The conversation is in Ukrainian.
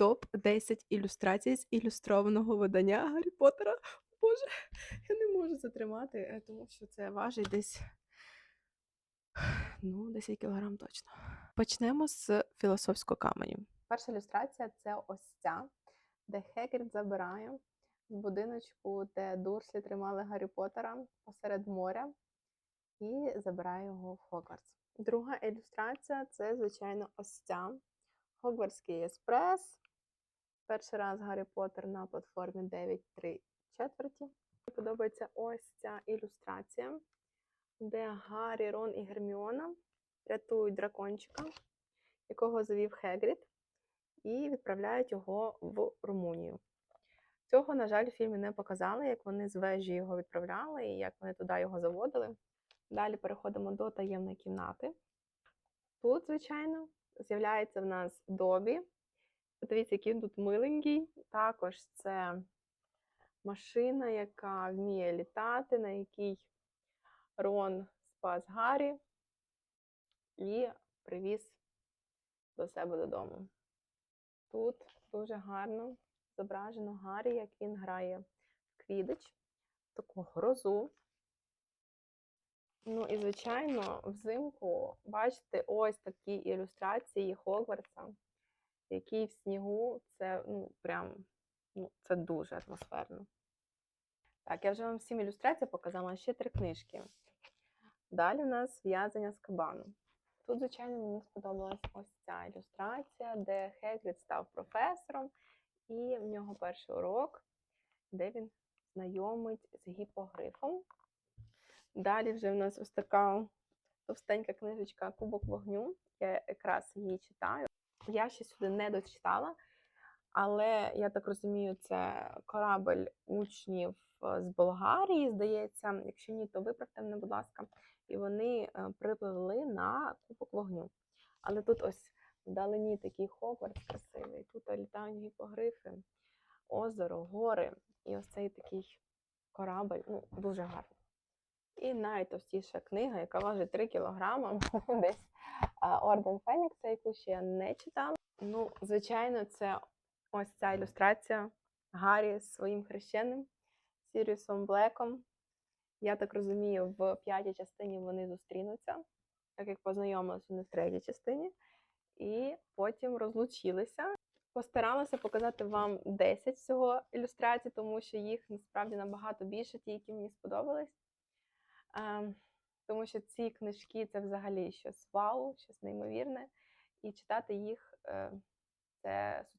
топ-10 ілюстрацій з ілюстрованого видання Гаррі Поттера. Боже, я не можу затримати, е, тому що це важить десь ну, 10 кілограм точно. Почнемо з філософського каменю. Перша ілюстрація це ось ця, де Хегрід забирає з будиночку, де Дурслі тримали Гаррі Поттера посеред моря і забирає його в Хогвартс. Друга ілюстрація це, звичайно, ось ця. Хогвартський еспрес. Перший раз Гаррі Поттер на платформі 9.3 четверті. Мені подобається ось ця ілюстрація, де Гаррі, Рон і Герміона рятують дракончика, якого завів Хегрід, і відправляють його в Румунію. Цього, на жаль, в фільмі не показали, як вони з вежі його відправляли і як вони туди його заводили. Далі переходимо до таємної кімнати. Тут, звичайно, з'являється в нас Добі. Подивіться, який він тут миленький. Також це машина, яка вміє літати, на якій Рон спас Гаррі і привіз до себе додому. Тут дуже гарно зображено Гаррі, як він грає в квідич, таку грозу. Ну і, звичайно, взимку бачите ось такі ілюстрації Хогвартса, які в снігу, це ну, прям ну, це дуже атмосферно. Так, я вже вам всім ілюстрації показала ще три книжки. Далі у нас в'язання з кабану. Тут, звичайно, мені сподобалась ось ця ілюстрація, де Хегрід став професором, і в нього перший урок, де він знайомить з гіпогрифом. Далі вже в нас ось така товстенька книжечка Кубок вогню. Я якраз її читаю. Я ще сюди не дочитала, але я так розумію, це корабель учнів е, з Болгарії, здається. Якщо ні, то виправте мене, будь ласка. І вони е, припливли на Кубок вогню. Але тут ось вдалині такий Хогвартс красивий. Тут літають гіпогрифи, озеро, гори. І ось цей такий корабель. Ну, дуже гарно. І найтовстіша книга, яка важить 3 кілограми, десь Орден Фенікса, яку ще я не читала. Ну, звичайно, це ось ця ілюстрація Гаррі з своїм хрещеним Сіріусом Блеком. Я так розумію, в п'ятій частині вони зустрінуться, так як познайомилися вони в третій частині, і потім розлучилися. Постаралася показати вам 10 всього ілюстрацій, тому що їх насправді набагато більше, ті, які мені сподобались. Ем, Тому що ці книжки це взагалі щось вау, щось неймовірне. І читати їх е, це